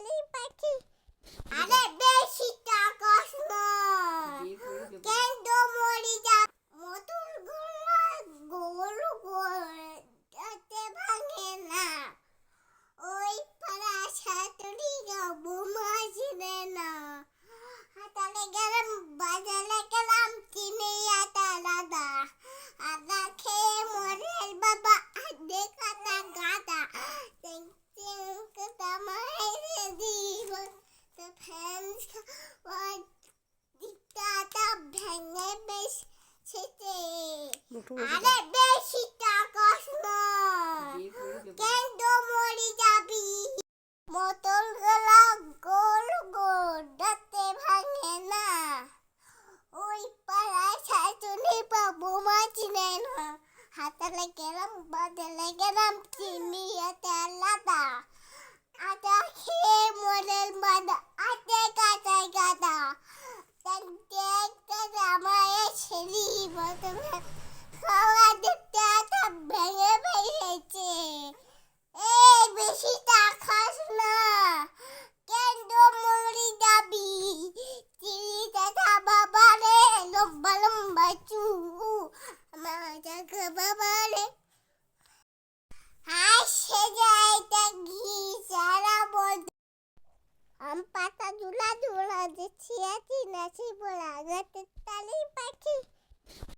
তালি পাখি আরে বেশি টাকাস না কেন মরি যা মতুর গোলা গোল তাতে ভাঙে না ওই পাড়া সাতুরি গাবো মাঝিনে না হাতালে গেলাম বাজারে আরে বেশি টাকাস না কেন মরি যাবি? মোটর গলা গোল গোল দাঁতে ভাঙে না। ওই পাড়ায় শাশুড়ি বাবু মাছ নেয় না। হাতালে গেলাম বাদলে গেলাম চিনি এতে ছেলি প্রথমে খাওয়া দেখতে আটা ভেঙে ভেঙেছে এই বেশি টাকাস না কেন মরি যাবি চিড়িতে বাবা রে লম্বা লম্বা চু আমার বাবা রে হাই সে ঘি সারা বদ আম পাতা ঝুলা ঝুলা দিচ্ছি আছি নাচি বলা গেতে তালি পাখি